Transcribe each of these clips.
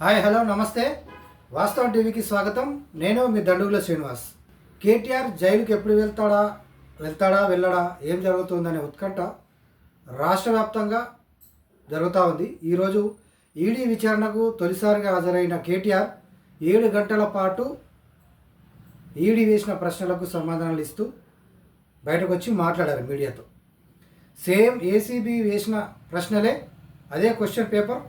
Hi hello నమస్తే. వాస్తవం టీవీకి స్వాగతం. నేను మీ దండుగుల శ్రీనివాస్. కేటీఆర్ జైలుకి ఎప్పుడు వెళ్తాడా వెళ్తాడా వెళ్ళడా ఏం జరుగుతుందనే ఉత్కంఠ రాష్ట్ర వ్యాప్తంగా జరుగుతూ ఉంది. ఈరోజు ఈడీ విచారణకు తొలిసారిగా హాజరైన కేటీఆర్ ఏడు గంటల పాటు ఈడీ వేసిన ప్రశ్నలకు సమాధానాలు ఇస్తూ బయటకు వచ్చి మాట్లాడారు మీడియాతో. సేమ్ ఏసీబీ వేసిన ప్రశ్నలే అదే క్వశ్చన్ పేపర్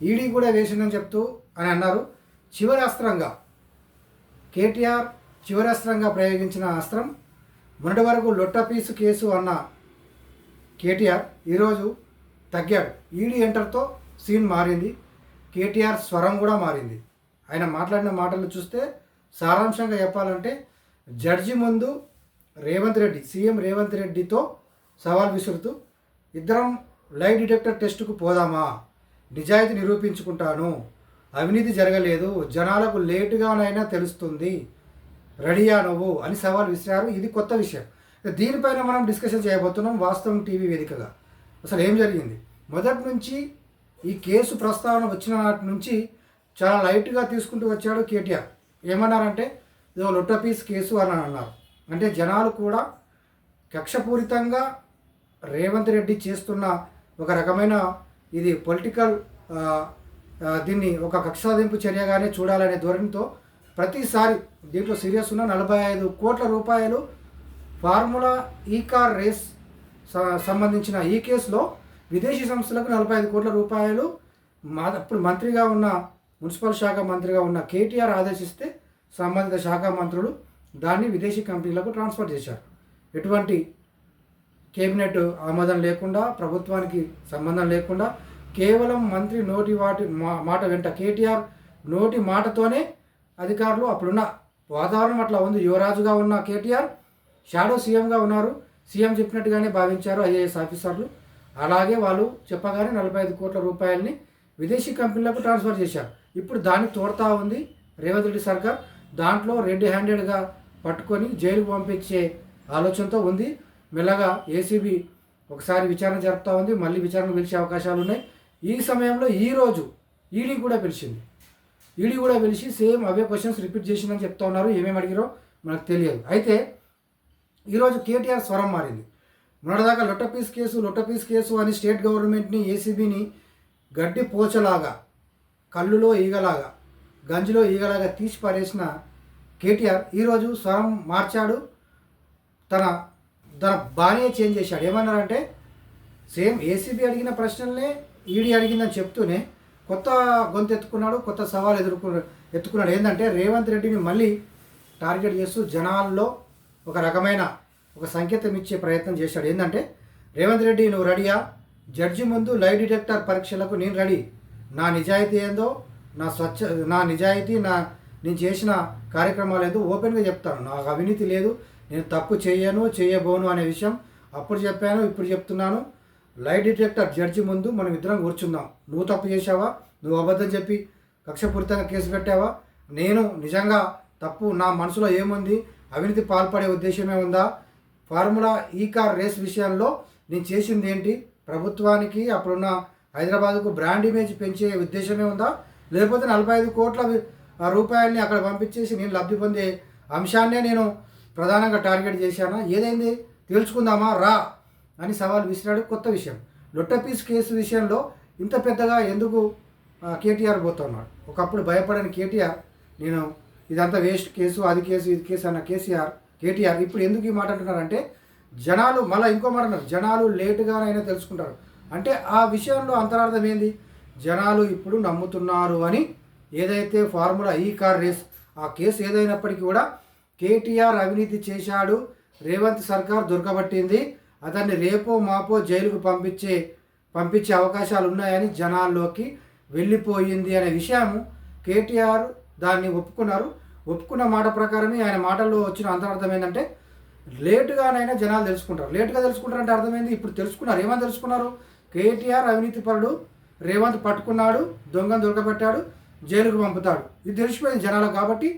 ఈడీ కూడా వేసిందని చెప్తూ అని అన్నారు. చివరి అస్త్రంగా కేటీఆర్ చివరి అస్త్రంగా ప్రయోగించిన అస్త్రం మొన్నటి వరకు లొట్టపీసు కేసు అన్న కేటీఆర్ ఈరోజు తగ్గాడు. ఈడీ ఎంటర్తో సీన్ మారింది. కేటీఆర్ స్వరం కూడా మారింది. ఆయన మాట్లాడిన మాటలు చూస్తే సారాంశంగా చెప్పాలంటే జడ్జి ముందు రేవంత్ రెడ్డి సీఎం రేవంత్ రెడ్డితో సవాల్ విసురుతూ ఇద్దరం లైవ్ డిటెక్టర్ టెస్టుకు పోదామా? నిజాయితీ నిరూపించుకుంటాను. అవినీతి జరగలేదు. జనాలకు లేటుగానైనా తెలుస్తుంది. రెడీయా నువ్వు? అని సవాల్ విసిరారు. ఇది కొత్త విషయం. దీనిపైన మనం డిస్కషన్ చేయబోతున్నాం వాస్తవం టీవీ వేదికగా. అసలు ఏం జరిగింది? మొదటి నుంచి ఈ కేసు ప్రస్తావన వచ్చిన నాటి నుంచి చాలా లైట్గా తీసుకుంటూ వచ్చాడు కేటీఆర్. ఏమన్నారంటే ఇదో లొట్టపీస్ కేసు అని అన్నారు. అంటే జనాలు కూడా కక్షపూరితంగా రేవంత్ రెడ్డి చేస్తున్న ఒక రకమైన ఇది పొలిటికల్ దీన్ని ఒక కక్షాదింపు చర్యగానే చూడాలనే ధోరణితో ప్రతిసారి దీంట్లో సీరియస్ ఉన్న నలభై ఐదు కోట్ల రూపాయలు ఫార్ములా ఈ కార్ రేస్ సంబంధించిన ఈ కేసులో విదేశీ సంస్థలకు నలభై ఐదు కోట్ల రూపాయలు మా అప్పుడు మంత్రిగా ఉన్న మున్సిపల్ శాఖ మంత్రిగా ఉన్న కేటీఆర్ ఆదేశిస్తే సంబంధిత శాఖ మంత్రులు దాన్ని విదేశీ కంపెనీలకు ట్రాన్స్ఫర్ చేశారు. ఎటువంటి కేబినెట్ ఆమోదం లేకుండా ప్రభుత్వానికి సంబంధం లేకుండా కేవలం మంత్రి నోటి వాటి మా- మాట వెంట కేటీఆర్ నోటి మాటతోనే అధికారులు అప్పుడున్న వాతావరణం అట్లా ఉంది. యువరాజుగా ఉన్న కేటీఆర్ షాడో సీఎంగా ఉన్నారు. సీఎం చెప్పినట్టుగానే భావించారు ఐఏఎస్ ఆఫీసర్లు. అలాగే వాళ్ళు చెప్పగానే నలభై ఐదు కోట్ల రూపాయలని విదేశీ కంపెనీలకు ట్రాన్స్ఫర్ చేశారు. ఇప్పుడు దాన్ని తోడతా ఉంది రేవంత్ రెడ్డి సర్కార్. దాంట్లో రెడ్ హ్యాండెడ్గా పట్టుకొని జైలుకు పంపించే ఆలోచనతో ఉంది. మెల్లగా ఏసీబీ ఒకసారి విచారణ జరుపుతూ ఉంది. మళ్ళీ విచారణ పిలిచే అవకాశాలు ఉన్నాయి. ఈ సమయంలో ఈరోజు ఈడీ కూడా పిలిచింది. ఈడీ కూడా పిలిచి సేమ్ అవే క్వశ్చన్స్ రిపీట్ చేసిందని చెప్తా ఉన్నారు. ఏమేమి అడిగిరో మనకు తెలియదు. అయితే ఈరోజు కేటీఆర్ స్వరం మారింది. మొన్నటిదాకా లొట్టపీస్ కేసు లొట్టపీస్ కేసు అని స్టేట్ గవర్నమెంట్ని ఏసీబీని గడ్డి పోచలాగా కళ్ళులో ఈగలాగా గంజిలో ఈగలాగా తీసి పారేసిన కేటీఆర్ ఈరోజు స్వరం మార్చాడు. తన తన బాగానే చేంజ్ చేశాడు. ఏమన్నారంటే సేమ్ ఏసీబీ అడిగిన ప్రశ్నలనే ఈడీ అడిగిందని చెప్తూనే కొత్త గొంతు ఎత్తుకున్నాడు కొత్త సవాల్ ఎదుర్కొ ఎత్తుకున్నాడు. ఏంటంటే రేవంత్ రెడ్డిని మళ్ళీ టార్గెట్ చేస్తూ జనాల్లో ఒక రకమైన ఒక సంకేతం ఇచ్చే ప్రయత్నం చేశాడు. ఏంటంటే రేవంత్ రెడ్డి నువ్వు రెడీయా? జడ్జి ముందు లైవ్ డిటెక్టర్ పరీక్షలకు నేను రెడీ. నా నిజాయితీ ఏందో నా స్వచ్ఛ నా నిజాయితీ నా నేను చేసిన కార్యక్రమాలు ఏందో ఓపెన్గా చెప్తాను. నాకు అవినీతి లేదు నేను తప్పు చేయను చేయబోను అనే విషయం అప్పుడు చెప్పాను ఇప్పుడు చెప్తున్నాను. లై డిటెక్టర్ జడ్జి ముందు మనం ఇద్దరం కూర్చుందాం. నువ్వు తప్పు చేసావా నువ్వు అబద్ధం చెప్పి కక్షపూరితంగా కేసు పెట్టావా నేను నిజంగా తప్పు నా మనసులో ఏముంది? అవినీతి పాల్పడే ఉద్దేశమే ఉందా? ఫార్ములా ఈ కార్ రేస్ విషయంలో నేను చేసింది ఏంటి? ప్రభుత్వానికి అప్పుడున్న హైదరాబాద్కు బ్రాండ్ ఇమేజ్ పెంచే ఉద్దేశమే ఉందా? లేకపోతే నలభై ఐదు కోట్ల రూపాయల్ని అక్కడ పంపించేసి నేను లబ్ధి పొందే అంశాన్నే నేను ప్రధానంగా టార్గెట్ చేశానా? ఏదైంది? తెలుసుకుందామా? రా అని సవాల్ విసిరాడు కొత్త విషయం. లొట్టపీస్ కేసు విషయంలో ఇంత పెద్దగా ఎందుకు కేటీఆర్ పోతున్నాడు? ఒకప్పుడు భయపడని కేటీఆర్ నేను ఇదంతా వేస్ట్ కేసు అది కేసు ఇది కేసు అన్న కేసీఆర్ కేటీఆర్ ఇప్పుడు ఎందుకు ఈ మాట అంటున్నారంటే జనాలు మళ్ళీ ఇంకో మాట అన్నారు. జనాలు లేటుగానైనా తెలుసుకుంటారు. అంటే ఆ విషయంలో అంతరార్థం ఏంది? జనాలు ఇప్పుడు నమ్ముతున్నారు అని ఏదైతే ఫార్ములా ఈ కార్ రేస్ ఆ కేసు ఏదైనప్పటికీ కూడా కేటీఆర్ అవినీతి చేశాడు రేవంత్ సర్కార్ దొరకబట్టింది అతన్ని రేపో మాపో జైలుకు పంపించే పంపించే అవకాశాలు ఉన్నాయని జనాల్లోకి వెళ్ళిపోయింది అనే విషయం కేటీఆర్ దాన్ని ఒప్పుకున్నారు. ఒప్పుకున్న మాట ప్రకారమే ఆయన మాటల్లో వచ్చిన అంతరార్థం ఏంటంటే లేటుగానైనా జనాలు తెలుసుకుంటారు. లేటుగా తెలుసుకుంటారంటే అర్థమైంది ఇప్పుడు తెలుసుకున్నారు. ఏమని తెలుసుకున్నారు? కేటీఆర్ అవినీతి పరుడు రేవంత్ పట్టుకున్నాడు దొంగను దొరకబెట్టాడు జైలుకు పంపుతాడు. ఇది తెలిసిపోయింది జనాలకు కాబట్టి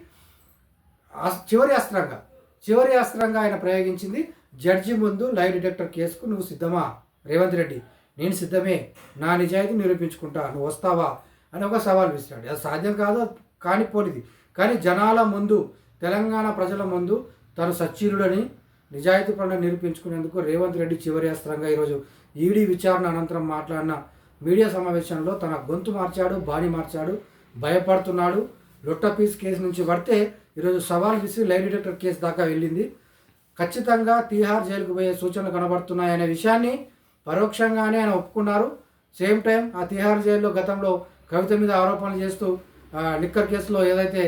చివరి అస్త్రంగా. చివరి అస్త్రంగా ఆయన ప్రయోగించింది జడ్జి ముందు లైవ్ డిటెక్టర్ కేసుకు నువ్వు సిద్ధమా? రేవంత్ రెడ్డి నేను సిద్ధమే. నా నిజాయితీ నిరూపించుకుంటా. నువ్వు వస్తావా? అని ఒక సవాల్ విసిరాడు. అది సాధ్యం కాదు కానిపోనిది. కానీ జనాల ముందు తెలంగాణ ప్రజల ముందు తను సచ్చీరుడని నిజాయితీ పనులు నిరూపించుకునేందుకు రేవంత్ రెడ్డి చివరి అస్త్రంగా ఈరోజు ఈడీ విచారణ అనంతరం మాట్లాడిన మీడియా సమావేశంలో తన గొంతు మార్చాడు బాణి మార్చాడు భయపడుతున్నాడు. లొట్ట పీస్ కేసు నుంచి పడితే ఈరోజు సవాల్ విసిరి లైవ్ డిటెక్టర్ కేసు దాకా వెళ్ళింది. ఖచ్చితంగా తీహార్ జైలుకు పోయే సూచనలు కనబడుతున్నాయనే విషయాన్ని పరోక్షంగానే ఆయన ఒప్పుకున్నారు. సేమ్ టైం ఆ తిహార్ జైల్లో గతంలో కవిత మీద ఆరోపణలు చేస్తూ లిక్కర్ కేసులో ఏదైతే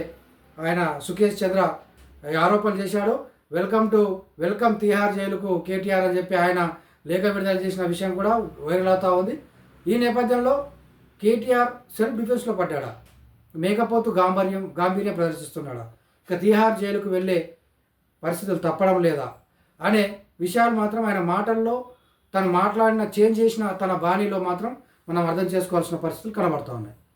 ఆయన సుకేష్ చంద్ర ఆరోపణలు చేశాడో వెల్కమ్ టు వెల్కమ్ తీహార్ జైలుకు కేటీఆర్ అని చెప్పి ఆయన లేఖ విడుదల చేసిన విషయం కూడా వైరల్ అవుతూ ఉంది. ఈ నేపథ్యంలో కేటీఆర్ సెల్ఫ్ డిఫెన్స్లో పడ్డాడా? మేకపోతు గాంభీర్యం గాంభీర్యం ప్రదర్శిస్తున్నాడా? ఇక తీహార్ జైలుకు వెళ్ళే పరిస్థితులు తప్పడం లేదా? అనే విషయాలు మాత్రం ఆయన మాటల్లో తను మాట్లాడిన చేంజ్ చేసిన తన బాణీలో మాత్రం మనం అర్థం చేసుకోవాల్సిన పరిస్థితులు కనబడుతూ ఉన్నాయి.